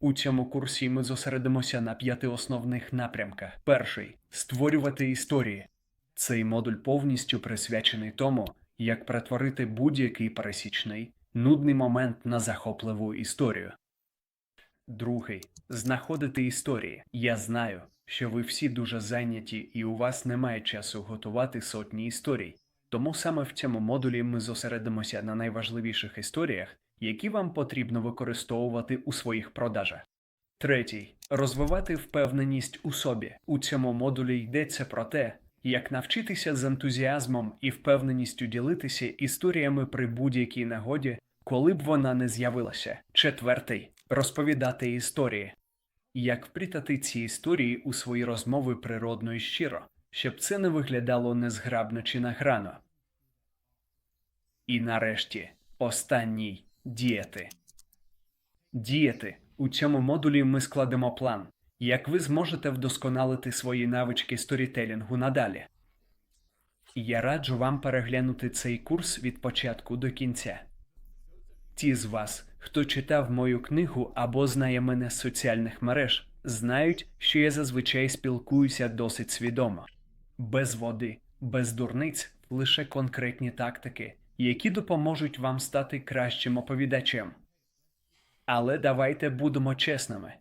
У цьому курсі ми зосередимося на п'яти основних напрямках. Перший створювати історії. Цей модуль повністю присвячений тому, як перетворити будь-який пересічний, нудний момент на захопливу історію. Другий знаходити історії. Я знаю, що ви всі дуже зайняті і у вас немає часу готувати сотні історій. Тому саме в цьому модулі ми зосередимося на найважливіших історіях, які вам потрібно використовувати у своїх продажах. Третій розвивати впевненість у собі. У цьому модулі йдеться про те, як навчитися з ентузіазмом і впевненістю ділитися історіями при будь-якій нагоді, коли б вона не з'явилася. Четвертий розповідати історії. Як вплітати ці історії у свої розмови природно і щиро, щоб це не виглядало незграбно чи награно. І нарешті, останній діяти. Діяти. У цьому модулі ми складемо план, як ви зможете вдосконалити свої навички сторітелінгу надалі. Я раджу вам переглянути цей курс від початку до кінця. Ті з вас, хто читав мою книгу або знає мене з соціальних мереж, знають, що я зазвичай спілкуюся досить свідомо. Без води, без дурниць, лише конкретні тактики, які допоможуть вам стати кращим оповідачем. Але давайте будемо чесними.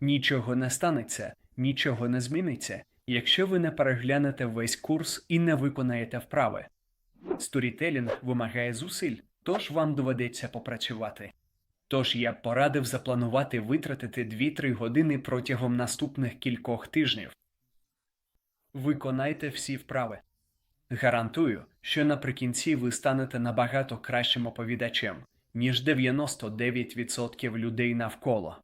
Нічого не станеться, нічого не зміниться, якщо ви не переглянете весь курс і не виконаєте вправи. Сторітелінг вимагає зусиль, тож вам доведеться попрацювати. Тож я б порадив запланувати витратити 2-3 години протягом наступних кількох тижнів. Виконайте всі вправи. Гарантую, що наприкінці ви станете набагато кращим оповідачем, ніж 99% людей навколо.